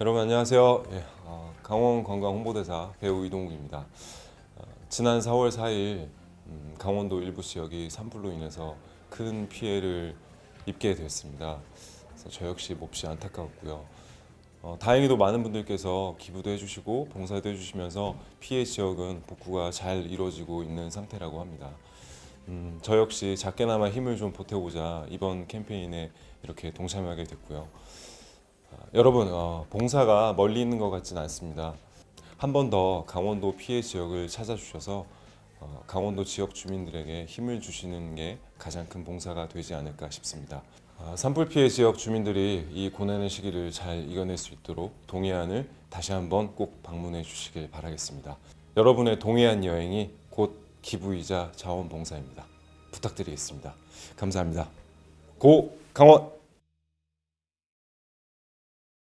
여러분 안녕하세요. 예, 어, 강원 관광 홍보대사 배우 이동욱입니다. 어, 지난 4월 4일 음, 강원도 일부 지역이 산불로 인해서 큰 피해를 입게 됐습니다. 그래서 저 역시 몹시 안타까웠고요. 어, 다행히도 많은 분들께서 기부도 해주시고 봉사도 해주시면서 피해 지역은 복구가 잘 이루어지고 있는 상태라고 합니다. 음, 저 역시 작게나마 힘을 좀 보태고자 이번 캠페인에 이렇게 동참하게 됐고요. 아, 여러분 어, 봉사가 멀리 있는 것 같지는 않습니다. 한 번 더 강원도 피해 지역을 찾아주셔서 어, 강원도 지역 주민들에게 힘을 주시는 게 가장 큰 봉사가 되지 않을까 싶습니다. 아, 산불 피해 지역 주민들이 이 고난의 시기를 잘 이겨낼 수 있도록 동해안을 다시 한번 꼭 방문해 주시길 바라겠습니다. 여러분의 동해안 여행이 곧 기부이자 자원봉사입니다. 부탁드리겠습니다. 감사합니다. 고 강원